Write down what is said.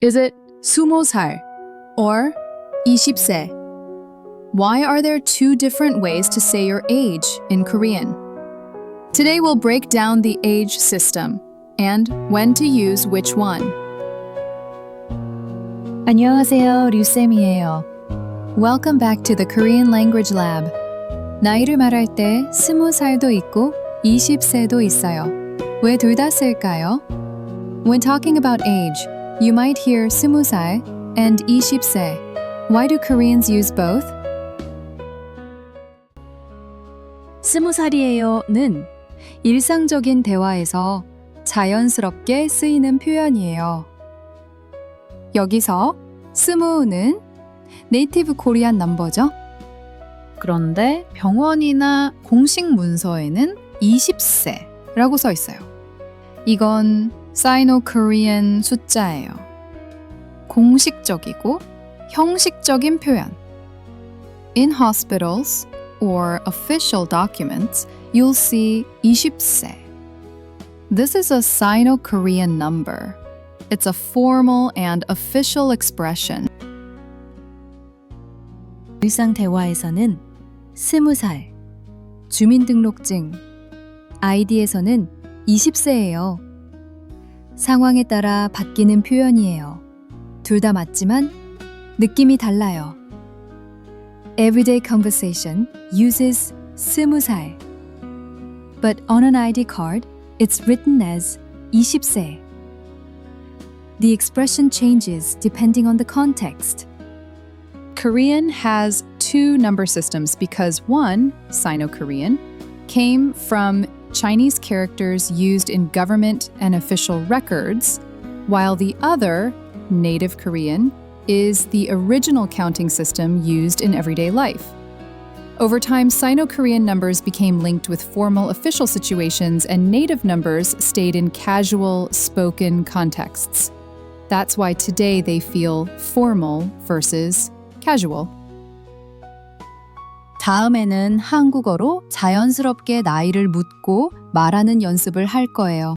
Is it 스무 살 or 20세? Why are there two different ways to say your age in Korean? Today we'll break down the age system and when to use which one. 안녕하세요, 류쌤이에요. Welcome back to the Korean Language Lab. 나이를 말할 때 스무 살도 있고 20세도 있어요. 왜 둘 다 쓸까요? When talking about age, you might hear 스무 살 and 20세. Why do Koreans use both? 스무 살이에요는 일상적인 대화에서 자연스럽게 쓰이는 표현이에요. 여기서 스무는 네이티브 코리안 넘버죠. 그런데 병원이나 공식 문서에는 20세라고 써 있어요. 이건 사이노-코리안 숫자예요. 공식적이고 형식적인 표현. In hospitals or official documents, you'll see 20세. This is a Sino-Korean number. It's a formal and official expression. 일상 대화에서는 스무 살, 주민등록증, 아이디에서는 20세예요. 상황에 따라 바뀌는 표현이에요. 둘 다 맞지만 느낌이 달라요. Everyday conversation uses 스무 살. But on an ID card, it's written as 20세. The expression changes depending on the context. Korean has two number systems because one, Sino Korean, came from Chinese characters used in government and official records, while the other, Native Korean, is the original counting system used in everyday life. Over time, Sino Korean numbers became linked with formal official situations, and native numbers stayed in casual, spoken contexts. That's why today they feel formal versus casual. 다음에는 한국어로 자연스럽게 나이를 묻고 말하는 연습을 할 거예요.